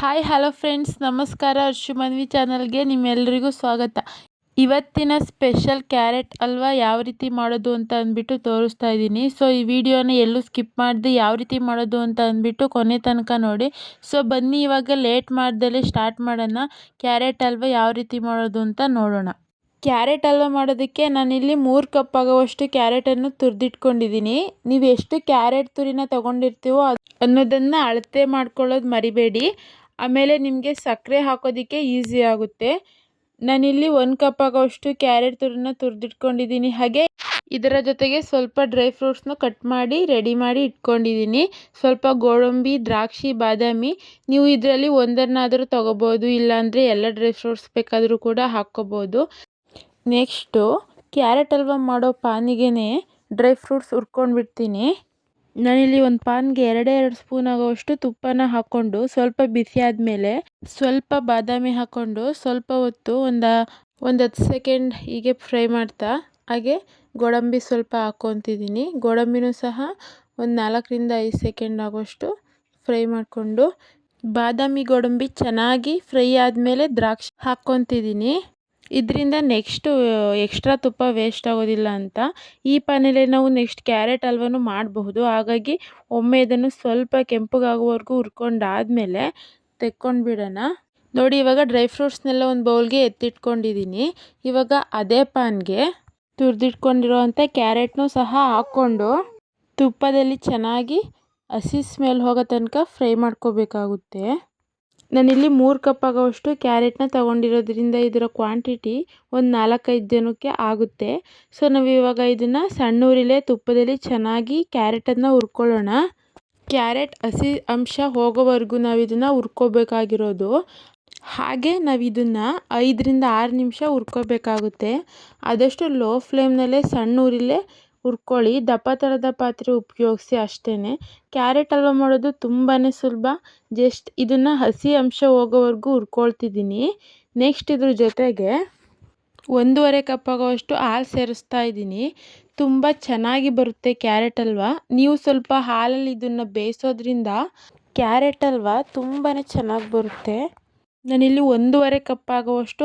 Hi hello friends ನಮಸ್ಕಾರ, ಅರ್ಶುಮನ್ವಿ ಚಾನಲ್ಗೆ ನಿಮ್ಮೆಲ್ಲರಿಗೂ ಸ್ವಾಗತ. ಇವತ್ತಿನ ಸ್ಪೆಷಲ್ ಕ್ಯಾರೆಟ್ ಅಲ್ವಾ ಯಾವ ರೀತಿ ಮಾಡೋದು ಅಂತ ಅಂದ್ಬಿಟ್ಟು ತೋರಿಸ್ತಾ ಇದ್ದೀನಿ. ಸೊ ಈ ವಿಡಿಯೋನ ಎಲ್ಲೂ ಸ್ಕಿಪ್ ಮಾಡಿದೆ ಯಾವ ರೀತಿ ಮಾಡೋದು ಅಂತ ಅಂದ್ಬಿಟ್ಟು ಕೊನೆ ತನಕ ನೋಡಿ. ಸೊ ಬನ್ನಿ ಇವಾಗ ಲೇಟ್ ಮಾಡ್ದಲೇ ಸ್ಟಾರ್ಟ್ ಮಾಡೋಣ. ಕ್ಯಾರೆಟ್ ಅಲ್ವಾ ಯಾವ ರೀತಿ ಮಾಡೋದು ಅಂತ ನೋಡೋಣ. ಕ್ಯಾರೆಟ್ ಹಲ್ವ ಮಾಡೋದಕ್ಕೆ ನಾನಿಲ್ಲಿ ಮೂರು ಕಪ್ ಆಗುವಷ್ಟು ಕ್ಯಾರೆಟನ್ನು ತುರಿದಿಟ್ಕೊಂಡಿದ್ದೀನಿ. ನೀವು ಎಷ್ಟು ಕ್ಯಾರೆಟ್ ತುರಿನ ತೊಗೊಂಡಿರ್ತೀವೋ ಅನ್ನೋದನ್ನು ಅಳತೆ ಮಾಡ್ಕೊಳ್ಳೋದು ಮರಿಬೇಡಿ. ಆಮೇಲೆ ನಿಮಗೆ ಸಕ್ಕರೆ ಹಾಕೋದಕ್ಕೆ ಈಸಿ ಆಗುತ್ತೆ. ನಾನಿಲ್ಲಿ ಒಂದು ಕಪ್ ಆಗೋಷ್ಟು ಕ್ಯಾರೆಟ್ ತುರನ್ನ ತುರಿದಿಟ್ಕೊಂಡಿದ್ದೀನಿ ಹಾಗೆ ಇದರ ಜೊತೆಗೆ ಸ್ವಲ್ಪ ಡ್ರೈ ಫ್ರೂಟ್ಸ್ನ ಕಟ್ ಮಾಡಿ ರೆಡಿ ಮಾಡಿ ಇಟ್ಕೊಂಡಿದ್ದೀನಿ ಸ್ವಲ್ಪ ಗೋಡಂಬಿ, ದ್ರಾಕ್ಷಿ, ಬಾದಾಮಿ, ನೀವು ಇದರಲ್ಲಿ ಒಂದನ್ನಾದರೂ ತೊಗೋಬೋದು. ಇಲ್ಲಾಂದರೆ ಎಲ್ಲ ಡ್ರೈ ಫ್ರೂಟ್ಸ್ ಬೇಕಾದರೂ ಕೂಡ ಹಾಕ್ಕೋಬೋದು. ನೆಕ್ಸ್ಟು ಕ್ಯಾರೆಟ್ ಹಲ್ವ ಮಾಡೋ ಪಾನಿಗೆ ಡ್ರೈ ಫ್ರೂಟ್ಸ್ ಹುರ್ಕೊಂಡ್ಬಿಡ್ತೀನಿ. ನಾನಿಲ್ಲಿ ಒಂದು ಪಾನ್ಗೆ ಎರಡೇ ಎರಡು ಸ್ಪೂನ್ ಆಗೋವಷ್ಟು ತುಪ್ಪನ ಹಾಕ್ಕೊಂಡು ಸ್ವಲ್ಪ ಬಿಸಿ ಆದಮೇಲೆ ಸ್ವಲ್ಪ ಬಾದಾಮಿ ಹಾಕ್ಕೊಂಡು ಸ್ವಲ್ಪ ಹೊತ್ತು ಒಂದು ಒಂದು ಹತ್ತು ಸೆಕೆಂಡ್ ಹೀಗೆ ಫ್ರೈ ಮಾಡ್ತಾ ಹಾಗೆ ಗೋಡಂಬಿ ಸ್ವಲ್ಪ ಹಾಕ್ಕೊತಿದ್ದೀನಿ. ಗೋಡಂಬಿನೂ ಸಹ ಒಂದು ನಾಲ್ಕರಿಂದ ಐದು ಸೆಕೆಂಡ್ ಆಗೋಷ್ಟು ಫ್ರೈ ಮಾಡಿಕೊಂಡು ಬಾದಾಮಿ ಗೋಡಂಬಿ ಚೆನ್ನಾಗಿ ಫ್ರೈ ಆದಮೇಲೆ ದ್ರಾಕ್ಷಿ ಹಾಕ್ಕೊತಿದ್ದೀನಿ. ಇದರಿಂದ ನೆಕ್ಸ್ಟು, ಎಕ್ಸ್ಟ್ರಾ ತುಪ್ಪ ವೇಸ್ಟ್ ಆಗೋದಿಲ್ಲ ಅಂತ ಈ ಪಾನಲ್ಲೇ ನಾವು ನೆಕ್ಸ್ಟ್ ಕ್ಯಾರೆಟ್ ಹಲ್ವನು ಮಾಡಬಹುದು. ಹಾಗಾಗಿ ಒಮ್ಮೆ ಇದನ್ನು ಸ್ವಲ್ಪ ಕೆಂಪಗಾಗುವವರೆಗೂ ಹುರ್ಕೊಂಡಾದಮೇಲೆ ತೆಕ್ಕೊಂಡು ಬಿಡೋಣ. ನೋಡಿ, ಇವಾಗ ಡ್ರೈ ಫ್ರೂಟ್ಸ್ನೆಲ್ಲ ಒಂದು ಬೌಲ್ಗೆ ಎತ್ತಿಟ್ಕೊಂಡಿದ್ದೀನಿ ಇವಾಗ ಅದೇ ಪಾನ್ಗೆ ತುರಿದಿಟ್ಕೊಂಡಿರೋವಂಥ ಕ್ಯಾರೆಟ್ನೂ ಸಹ ಹಾಕ್ಕೊಂಡು ತುಪ್ಪದಲ್ಲಿ ಚೆನ್ನಾಗಿ ಹಸಿ ಸ್ಮೆಲ್ ಹೋಗೋ ತನಕ ಫ್ರೈ ಮಾಡ್ಕೋಬೇಕಾಗುತ್ತೆ. ನಾನಿಲ್ಲಿ ಮೂರು ಕಪ್ ಆಗೋವಷ್ಟು ಕ್ಯಾರೆಟ್ನ ತೊಗೊಂಡಿರೋದ್ರಿಂದ ಇದರ ಕ್ವಾಂಟಿಟಿ ಒಂದು ನಾಲ್ಕೈದು ಜನಕ್ಕೆ ಆಗುತ್ತೆ. ಸೊ ನಾವು ಇವಾಗ ಇದನ್ನು ಸಣ್ಣ ಊರಿಲೇ ತುಪ್ಪದಲ್ಲಿ ಚೆನ್ನಾಗಿ ಕ್ಯಾರೆಟನ್ನು ಹುರ್ಕೊಳ್ಳೋಣ. ಕ್ಯಾರೆಟ್ ಹಸಿ ಅಂಶ ಹೋಗೋವರೆಗೂ ನಾವು ಇದನ್ನು ಹುರ್ಕೋಬೇಕಾಗಿರೋದು. ಹಾಗೆ ನಾವು ಇದನ್ನು ಐದರಿಂದ ಆರು ನಿಮಿಷ ಹುರ್ಕೋಬೇಕಾಗುತ್ತೆ. ಆದಷ್ಟು ಲೋ ಫ್ಲೇಮ್ನಲ್ಲೇ ಸಣ್ಣ ಉರಿಲೇ ಹುರ್ಕೊಳ್ಳಿ. ದಪ್ಪ ಥರದ ಪಾತ್ರೆ ಉಪಯೋಗ್ಸಿ ಅಷ್ಟೇ ಕ್ಯಾರೆಟ್ ಹಲ್ವ ಮಾಡೋದು? ತುಂಬಾ ಸುಲಭ. ಜಸ್ಟ್ ಇದನ್ನು ಹಸಿ ಅಂಶ ಹೋಗೋವರೆಗೂ ಹುರ್ಕೊಳ್ತಿದ್ದೀನಿ. ನೆಕ್ಸ್ಟ್ ಇದ್ರ ಜೊತೆಗೆ ಒಂದೂವರೆ ಕಪ್ ಆಗೋವಷ್ಟು ಹಾಲು ಸೇರಿಸ್ತಾ ಇದ್ದೀನಿ. ತುಂಬ ಚೆನ್ನಾಗಿ ಬರುತ್ತೆ ಕ್ಯಾರೆಟ್ ಹಲ್ವ ನೀವು ಸ್ವಲ್ಪ ಹಾಲಲ್ಲಿ ಇದನ್ನು ಬೇಯಿಸೋದ್ರಿಂದ ಕ್ಯಾರೆಟ್ ಹಲ್ವ ತುಂಬಾ ಚೆನ್ನಾಗಿ ಬರುತ್ತೆ. ನಾನಿಲ್ಲಿ ಒಂದೂವರೆ ಕಪ್ ಆಗುವಷ್ಟು